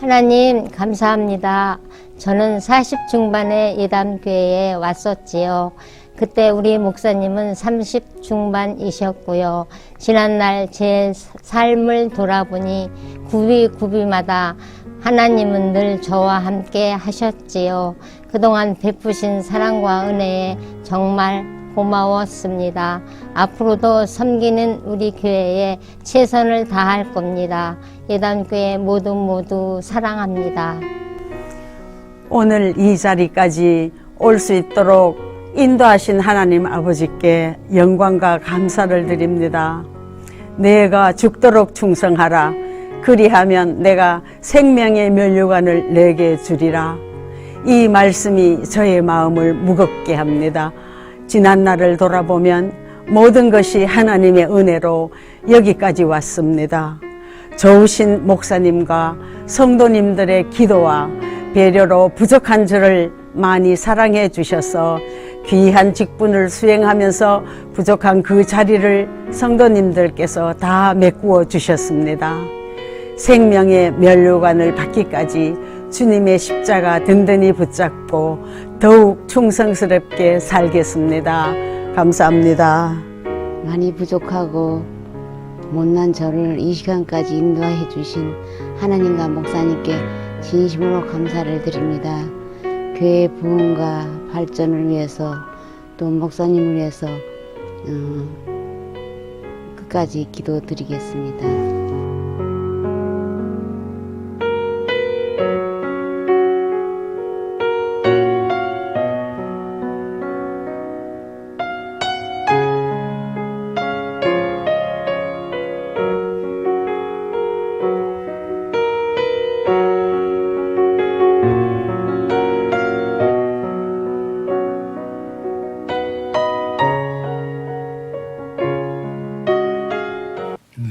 하나님 감사합니다. 저는 40 중반에 예담교회에 왔었지요. 그때 우리 목사님은 30 중반이셨고요. 지난날 제 삶을 돌아보니 구비구비마다 하나님은 늘 저와 함께 하셨지요. 그동안 베푸신 사랑과 은혜에 정말 고마웠습니다. 앞으로도 섬기는 우리 교회에 최선을 다할 겁니다. 예단교회 모두 모두 사랑합니다. 오늘 이 자리까지 올 수 있도록 인도하신 하나님 아버지께 영광과 감사를 드립니다. 내가 죽도록 충성하라. 그리하면 내가 생명의 면류관을 내게 주리라. 이 말씀이 저의 마음을 무겁게 합니다. 지난 날을 돌아보면 모든 것이 하나님의 은혜로 여기까지 왔습니다. 좋으신 목사님과 성도님들의 기도와 배려로 부족한 저를 많이 사랑해 주셔서 귀한 직분을 수행하면서 부족한 그 자리를 성도님들께서 다 메꾸어 주셨습니다. 생명의 면류관을 받기까지 주님의 십자가 든든히 붙잡고 더욱 충성스럽게 살겠습니다. 감사합니다. 많이 부족하고 못난 저를 이 시간까지 인도해 주신 하나님과 목사님께 진심으로 감사를 드립니다. 교회 부흥과 발전을 위해서 또 목사님을 위해서 어, 끝까지 기도드리겠습니다.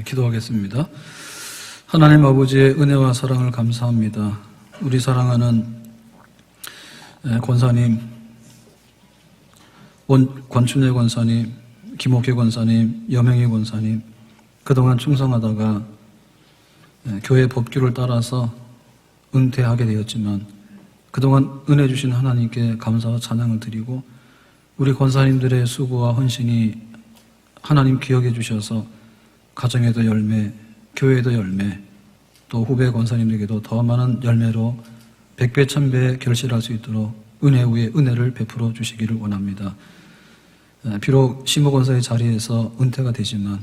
기도하겠습니다. 하나님 아버지의 은혜와 사랑을 감사합니다. 우리 사랑하는 에, 권사님, 원, 권춘혜 권사님, 김옥희 권사님, 여명희 권사님, 그동안 충성하다가 에, 교회 법규를 따라서 은퇴하게 되었지만 그동안 은혜 주신 하나님께 감사와 찬양을 드리고 우리 권사님들의 수고와 헌신이 하나님 기억해 주셔서 가정에도 열매, 교회에도 열매, 또 후배 권사님에게도 더 많은 열매로 백배 천배 결실할 수 있도록 은혜 위에 은혜를 베풀어 주시기를 원합니다. 에, 비록 시모 권사의 자리에서 은퇴가 되지만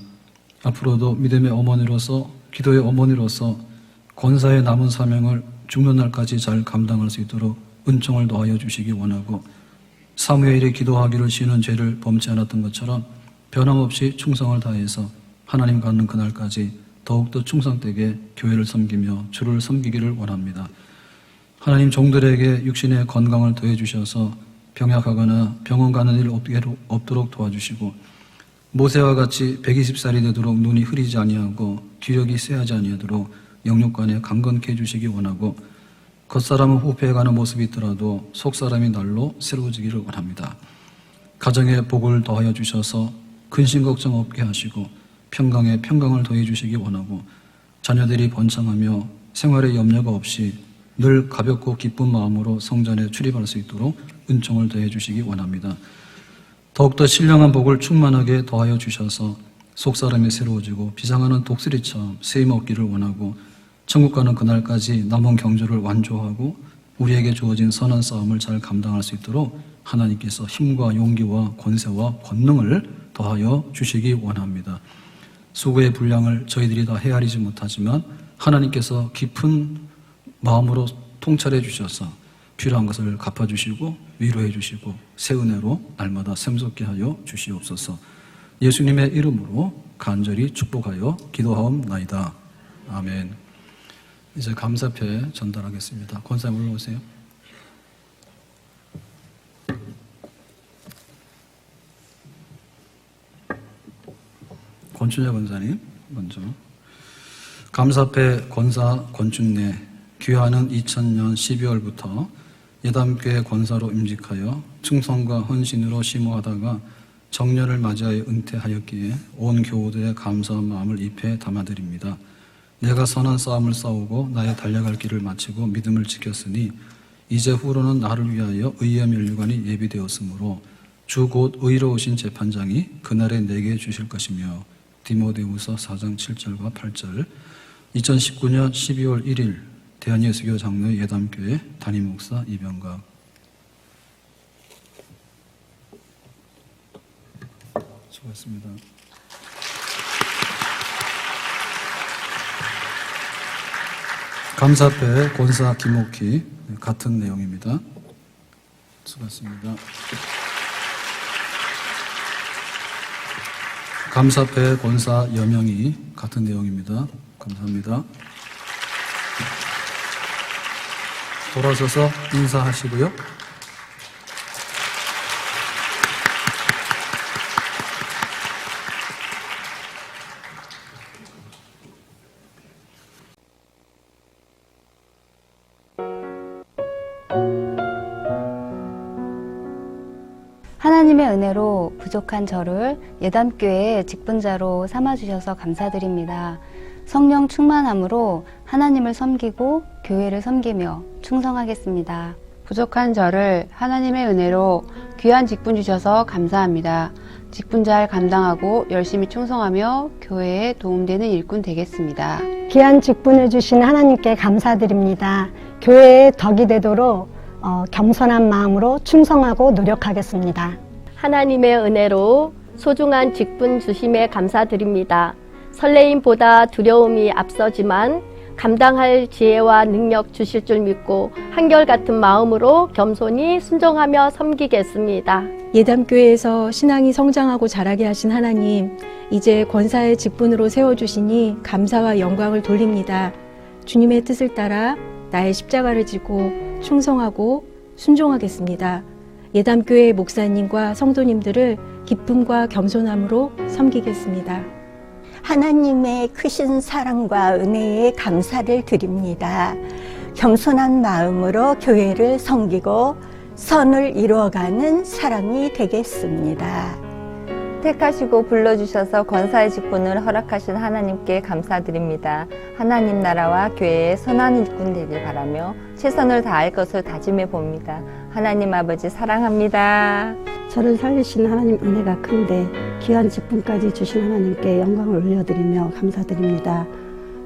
앞으로도 믿음의 어머니로서 기도의 어머니로서 권사의 남은 사명을 죽는 날까지 잘 감당할 수 있도록 은총을 더하여 주시기 원하고 사무엘이 기도하기를 쉬는 죄를 범치 않았던 것처럼 변함없이 충성을 다해서 하나님 갖는 그날까지 더욱더 충성되게 교회를 섬기며 주를 섬기기를 원합니다. 하나님 종들에게 육신의 건강을 더해 주셔서 병약하거나 병원 가는 일 없도록 도와주시고 모세와 같이 120살이 되도록 눈이 흐리지 아니하고 기력이 쇠하지 아니하도록 영육간에 강건케 해 주시기 원하고 겉사람은 후패해가는 모습이 있더라도 속사람이 날로 새로워지기를 원합니다. 가정에 복을 더하여 주셔서 근심 걱정 없게 하시고 평강에 평강을 더해 주시기 원하고 자녀들이 번창하며 생활에 염려가 없이 늘 가볍고 기쁜 마음으로 성전에 출입할 수 있도록 은총을 더해 주시기 원합니다. 더욱더 신령한 복을 충만하게 더하여 주셔서 속사람이 새로워지고 비상하는 독수리처럼 세임 얻기를 원하고 천국 가는 그날까지 남은 경주를 완주하고 우리에게 주어진 선한 싸움을 잘 감당할 수 있도록 하나님께서 힘과 용기와 권세와 권능을 더하여 주시기 원합니다. 수고의 분량을 저희들이 다 헤아리지 못하지만 하나님께서 깊은 마음으로 통찰해 주셔서 필요한 것을 갚아주시고 위로해 주시고 새 은혜로 날마다 샘솟게 하여 주시옵소서 예수님의 이름으로 간절히 축복하여 기도하옵나이다. 아멘. 이제 감사패 전달하겠습니다. 권사님 올라오세요. 권춘재 권사님 먼저 감사패 권사 권춘래 귀하는 2000년 12월부터 예담교회 권사로 임직하여 충성과 헌신으로 심호하다가 정년을 맞이하여 은퇴하였기에 온 교우들의 감사한 마음을 입에 담아드립니다. 내가 선한 싸움을 싸우고 나의 달려갈 길을 마치고 믿음을 지켰으니 이제 후로는 나를 위하여 의의 면류관이 예비되었으므로 주 곧 의로우신 재판장이 그날에 내게 주실 것이며 디모데후서 4장 7절과 8절 2019년 12월 1일 대한예수교 장로 예담교회 담임 목사 이병각 수고했습니다. 감사패 권사 김옥희 같은 내용입니다. 수고했습니다. 감사패 권사 여명이 같은 내용입니다. 감사합니다. 돌아서서 인사하시고요. 하나님의 은혜로 부족한 저를 예담교회의 직분자로 삼아주셔서 감사드립니다. 성령 충만함으로 하나님을 섬기고 교회를 섬기며 충성하겠습니다. 부족한 저를 하나님의 은혜로 귀한 직분 주셔서 감사합니다. 직분 잘 감당하고 열심히 충성하며 교회에 도움되는 일꾼 되겠습니다. 귀한 직분을 주신 하나님께 감사드립니다. 교회의 덕이 되도록 어, 겸손한 마음으로 충성하고 노력하겠습니다. 하나님의 은혜로 소중한 직분 주심에 감사드립니다. 설레임보다 두려움이 앞서지만 감당할 지혜와 능력 주실 줄 믿고 한결같은 마음으로 겸손히 순종하며 섬기겠습니다. 예담교회에서 신앙이 성장하고 자라게 하신 하나님, 이제 권사의 직분으로 세워주시니 감사와 영광을 돌립니다. 주님의 뜻을 따라 나의 십자가를 지고 충성하고 순종하겠습니다. 예담교회 목사님과 성도님들을 기쁨과 겸손함으로 섬기겠습니다. 하나님의 크신 사랑과 은혜에 감사를 드립니다. 겸손한 마음으로 교회를 섬기고 선을 이루어가는 사람이 되겠습니다. 택하시고 불러주셔서 권사의 직분을 허락하신 하나님께 감사드립니다. 하나님 나라와 교회의 선한 일꾼 되길 바라며 최선을 다할 것을 다짐해 봅니다. 하나님 아버지 사랑합니다. 저를 살리신 하나님 은혜가 큰데 귀한 직분까지 주신 하나님께 영광을 올려드리며 감사드립니다.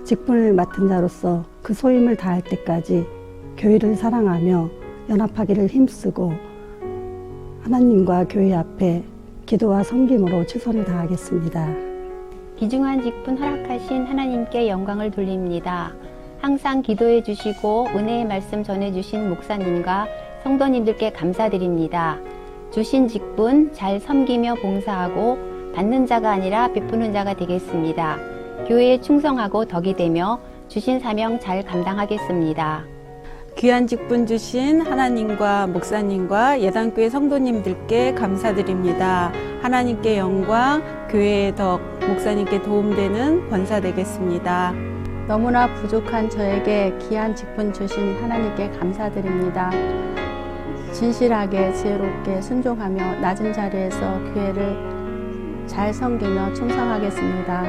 직분을 맡은 자로서 그 소임을 다할 때까지 교회를 사랑하며 연합하기를 힘쓰고 하나님과 교회 앞에 기도와 섬김으로 최선을 다하겠습니다. 귀중한 직분 허락하신 하나님께 영광을 돌립니다. 항상 기도해 주시고 은혜의 말씀 전해 주신 목사님과 성도님들께 감사드립니다. 주신 직분 잘 섬기며 봉사하고 받는 자가 아니라 베푸는 자가 되겠습니다. 교회에 충성하고 덕이 되며 주신 사명 잘 감당하겠습니다. 귀한 직분 주신 하나님과 목사님과 예단교회 성도님들께 감사드립니다. 하나님께 영광, 교회의 덕, 목사님께 도움되는 권사 되겠습니다. 너무나 부족한 저에게 귀한 직분 주신 하나님께 감사드립니다. 진실하게 지혜롭게 순종하며 낮은 자리에서 교회를 잘 섬기며 충성하겠습니다.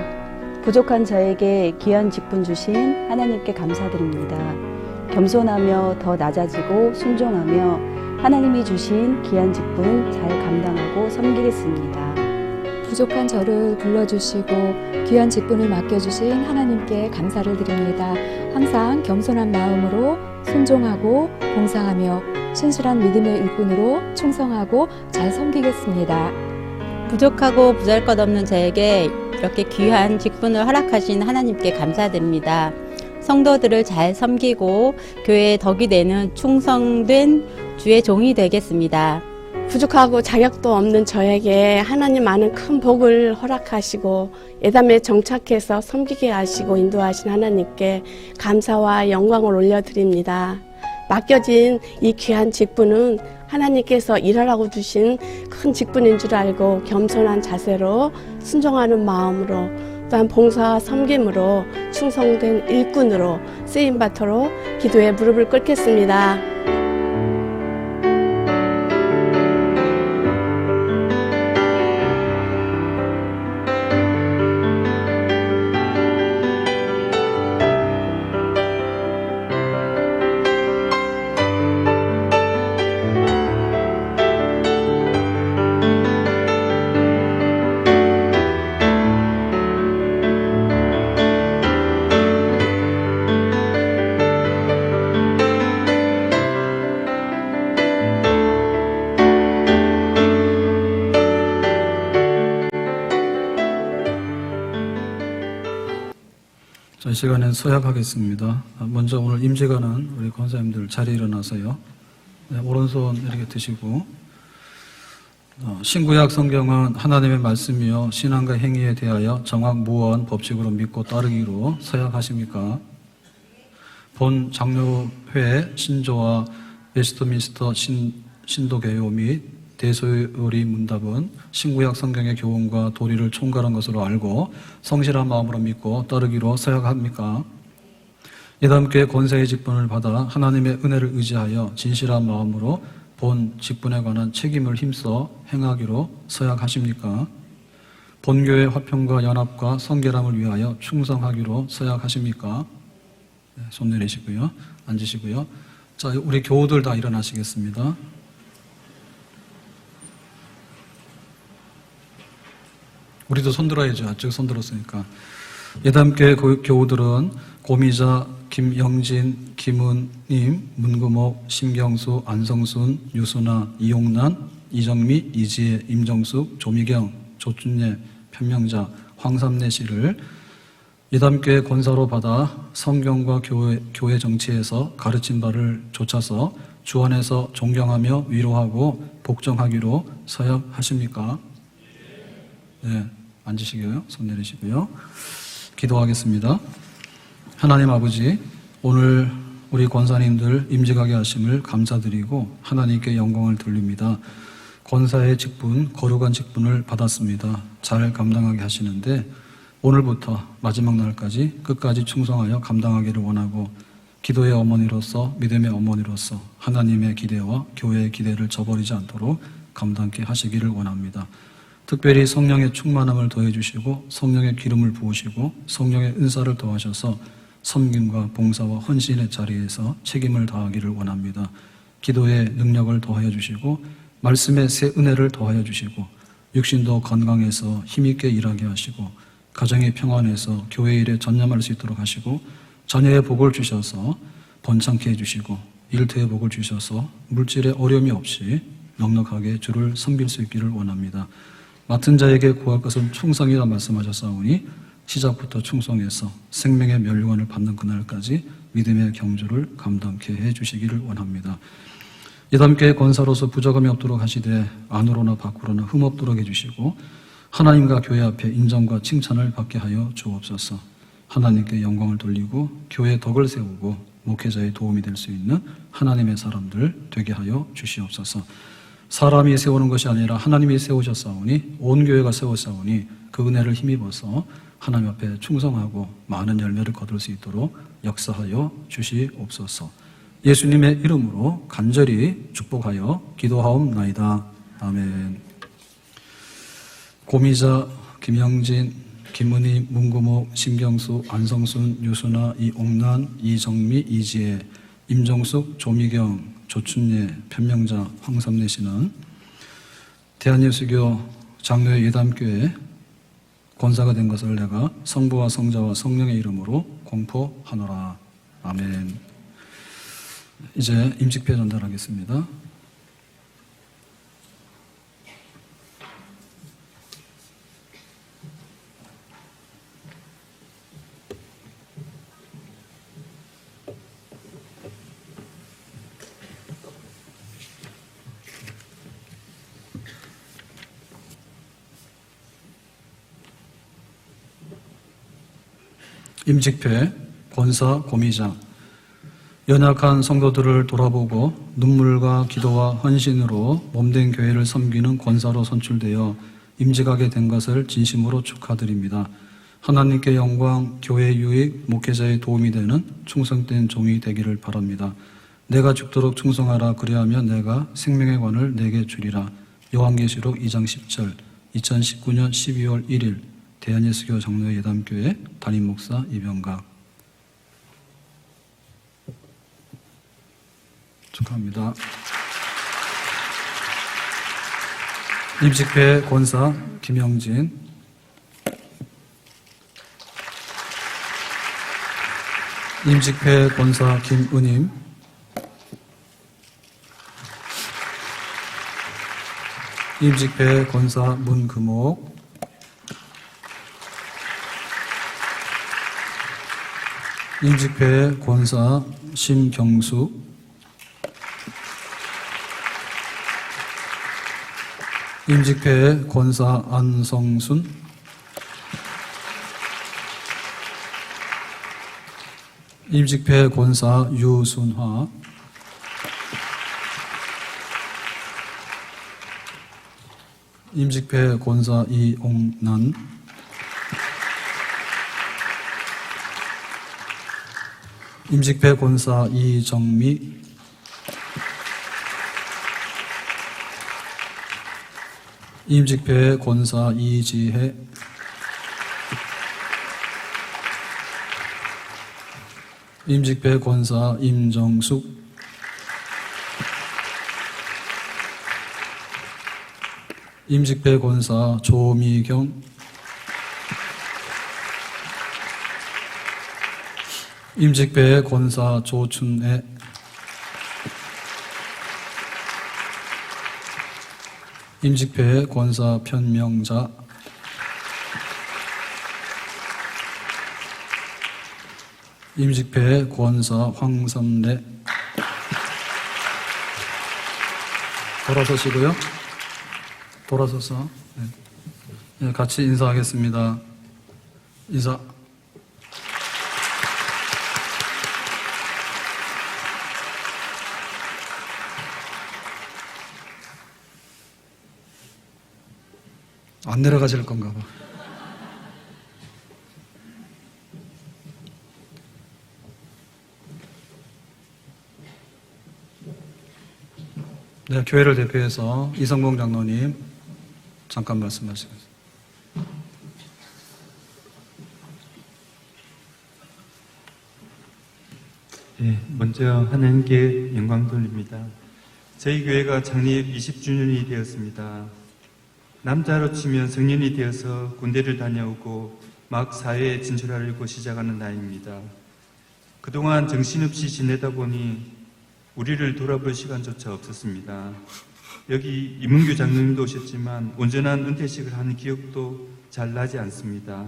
부족한 저에게 귀한 직분 주신 하나님께 감사드립니다. 겸손하며 더 낮아지고 순종하며 하나님이 주신 귀한 직분 잘 감당하고 섬기겠습니다. 부족한 저를 불러주시고 귀한 직분을 맡겨주신 하나님께 감사를 드립니다. 항상 겸손한 마음으로 순종하고 봉사하며 신실한 믿음의 일꾼으로 충성하고 잘 섬기겠습니다. 부족하고 부잘 것 없는 저에게 이렇게 귀한 직분을 허락하신 하나님께 감사드립니다. 성도들을 잘 섬기고 교회에 덕이 되는 충성된 주의 종이 되겠습니다. 부족하고 자격도 없는 저에게 하나님 많은 큰 복을 허락하시고 예담에 정착해서 섬기게 하시고 인도하신 하나님께 감사와 영광을 올려드립니다. 맡겨진 이 귀한 직분은 하나님께서 일하라고 주신 큰 직분인 줄 알고 겸손한 자세로 순종하는 마음으로 또한 봉사와 섬김으로 충성된 일꾼으로 쓰임받도록 기도에 무릎을 꿇겠습니다. 시간엔 서약하겠습니다. 아, 먼저 오늘 임직하는 우리 권사님들 자리에 일어나서요. 네, 오른손 이렇게 드시고, 어, 신구약 성경은 하나님의 말씀이요. 신앙과 행위에 대하여 정확 무언 법칙으로 믿고 따르기로 서약하십니까? 본 장로회 신조와 웨스트민스터 신, 신도개요 및 대소리 문답은 신구약 성경의 교훈과 도리를 총괄한 것으로 알고 성실한 마음으로 믿고 따르기로 서약합니까? 예담교회 권세의 직분을 받아 하나님의 은혜를 의지하여 진실한 마음으로 본 직분에 관한 책임을 힘써 행하기로 서약하십니까? 본교회 화평과 연합과 성결함을 위하여 충성하기로 서약하십니까? 네, 손 내리시고요. 앉으시고요. 자, 우리 교우들 다 일어나시겠습니다. 우리도 손들어야죠. 아직 손들었으니까. 예담교회 고- 교우들은 고미자, 김영진, 김은님, 문금옥, 심경수, 안성순, 유순아, 이용란, 이정미, 이지혜, 임정숙, 조미경, 조준예, 편명자, 황삼래 씨를 예담교회 권사로 받아 성경과 교회, 교회 정치에서 가르친 바를 좇아서 주 안에서 존경하며 위로하고 복종하기로 서약하십니까? 네, 앉으시고요. 손 내리시고요. 기도하겠습니다. 하나님 아버지, 오늘 우리 권사님들 임직하게 하심을 감사드리고 하나님께 영광을 돌립니다. 권사의 직분, 거룩한 직분을 받았습니다. 잘 감당하게 하시는데 오늘부터 마지막 날까지 끝까지 충성하여 감당하기를 원하고 기도의 어머니로서 믿음의 어머니로서 하나님의 기대와 교회의 기대를 저버리지 않도록 감당케 하시기를 원합니다. 특별히 성령의 충만함을 더해 주시고 성령의 기름을 부으시고 성령의 은사를 더하셔서 섬김과 봉사와 헌신의 자리에서 책임을 다하기를 원합니다. 기도의 능력을 더하여 주시고 말씀의 새 은혜를 더하여 주시고 육신도 건강해서 힘있게 일하게 하시고 가정의 평안에서 교회 일에 전념할 수 있도록 하시고 자녀의 복을 주셔서 번창케 해주시고 일터의 복을 주셔서 물질의 어려움이 없이 넉넉하게 주를 섬길 수 있기를 원합니다. 맡은 자에게 구할 것은 충성이라 말씀하셨사오니 시작부터 충성해서 생명의 멸류관을 받는 그날까지 믿음의 경주를 감당케 해 주시기를 원합니다. 예담교회 권사로서 부족함이 없도록 하시되 안으로나 밖으로나 흠없도록 해주시고 하나님과 교회 앞에 인정과 칭찬을 받게 하여 주옵소서. 하나님께 영광을 돌리고 교회 덕을 세우고 목회자의 도움이 될 수 있는 하나님의 사람들 되게 하여 주시옵소서. 사람이 세우는 것이 아니라 하나님이 세우셨사오니 온 교회가 세웠사오니 그 은혜를 힘입어서 하나님 앞에 충성하고 많은 열매를 거둘 수 있도록 역사하여 주시옵소서. 예수님의 이름으로 간절히 축복하여 기도하옵나이다. 아멘. 고미자, 김영진, 김은희, 문구목, 심경수, 안성순, 유순아, 이옥란, 이정미, 이지혜, 임정숙, 조미경, 조춘예, 편명자, 황삼래 씨는 대한예수교 장로의 예담교회 권사가 된 것을 내가 성부와 성자와 성령의 이름으로 공포하노라. 아멘. 이제 임직패 전달하겠습니다. 임직패, 권사, 고미자, 연약한 성도들을 돌아보고 눈물과 기도와 헌신으로 몸된 교회를 섬기는 권사로 선출되어 임직하게 된 것을 진심으로 축하드립니다. 하나님께 영광, 교회 유익, 목회자의 도움이 되는 충성된 종이 되기를 바랍니다. 내가 죽도록 충성하라 그리하면 내가 생명의 관을 내게 주리라. 요한계시록 2장 10절 2019년 12월 1일 대한예수교 장로회 예담교회 담임 목사 이병각. 축하합니다. 임직회 권사 김영진. 임직회 권사 김은임. 임직회 권사 문금옥 임직회 권사 심경수. 임직회 권사 안성순. 임직회 권사 유순화. 임직회 권사 이옥난 임직회 권사 이정미. 임직회 권사 이지혜. 임직회 권사 임정숙. 임직회 권사 조미경 임직회 권사 조춘애 임직회 권사 편명자 임직회 권사 황선래 돌아서시고요. 돌아서서 네. 네, 같이 인사하겠습니다. 인사. 안 내려가실 건가 봐. 네, 교회를 대표해서 이성공 장로님 잠깐 말씀하시겠습니다. 예, 먼저 하나님께 영광 돌립니다. 저희 교회가 창립 20주년이 되었습니다. 남자로 치면 성년이 되어서 군대를 다녀오고 막 사회에 진출하려고 시작하는 나이입니다. 그동안 정신없이 지내다 보니 우리를 돌아볼 시간조차 없었습니다. 여기 이문규 장로님도 오셨지만 온전한 은퇴식을 하는 기억도 잘 나지 않습니다.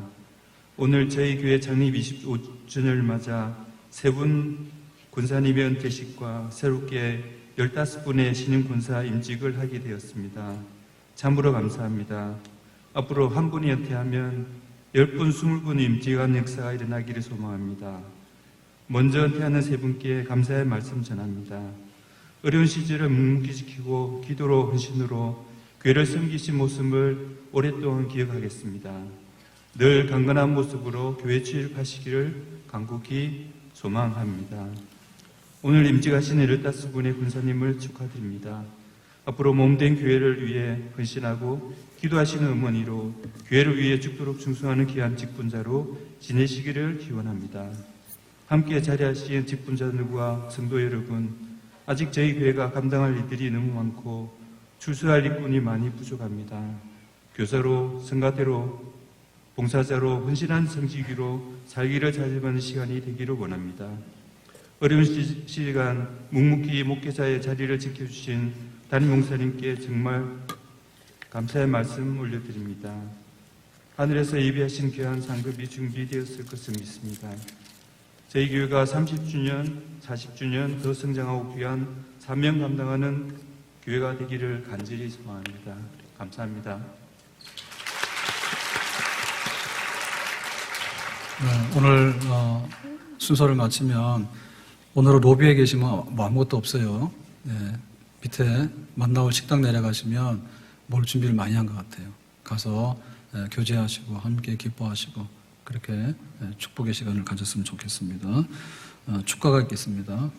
오늘 저희 교회 창립 25주년을 맞아 세 분 군사님의 은퇴식과 새롭게 15분의 신임 군사 임직을 하게 되었습니다. 참으로 감사합니다. 앞으로 한 분이 은퇴하면 10분, 20분 임직한 역사가 일어나기를 소망합니다. 먼저 은퇴하는 세 분께 감사의 말씀 전합니다. 어려운 시절을 묵묵히 지키고 기도로 헌신으로 교회를 섬기신 모습을 오랫동안 기억하겠습니다. 늘 강건한 모습으로 교회 취입하시기를 간곡히 소망합니다. 오늘 임직하신 15분의 군사님을 축하드립니다. 앞으로 몸된 교회를 위해 헌신하고 기도하시는 어머니로 교회를 위해 죽도록 충성하는 귀한 직분자로 지내시기를 기원합니다. 함께 자리하신 직분자들과 성도 여러분, 아직 저희 교회가 감당할 일들이 너무 많고 출소할 일꾼이 많이 부족합니다. 교사로, 성가대로, 봉사자로 헌신한 성지기로 살기를 자립하는 시간이 되기를 원합니다. 어려운 시- 시간 묵묵히 목회자의 자리를 지켜주신 담임 목사님께 정말 감사의 말씀 올려드립니다. 하늘에서 예비하신 귀한 상급이 준비되었을 것을 믿습니다. 저희 교회가 30주년, 40주년 더 성장하고 귀한 사명 감당하는 교회가 되기를 간절히 소망합니다. 감사합니다. 네, 오늘 어, 순서를 마치면 오늘은 로비에 계시면 뭐 아무것도 없어요. 네, 밑에 만나올 식당 내려가시면 뭘 준비를 많이 한 것 같아요. 가서 예, 교제하시고 함께 기뻐하시고 그렇게 예, 축복의 시간을 가졌으면 좋겠습니다. 어, 축가가 있겠습니다.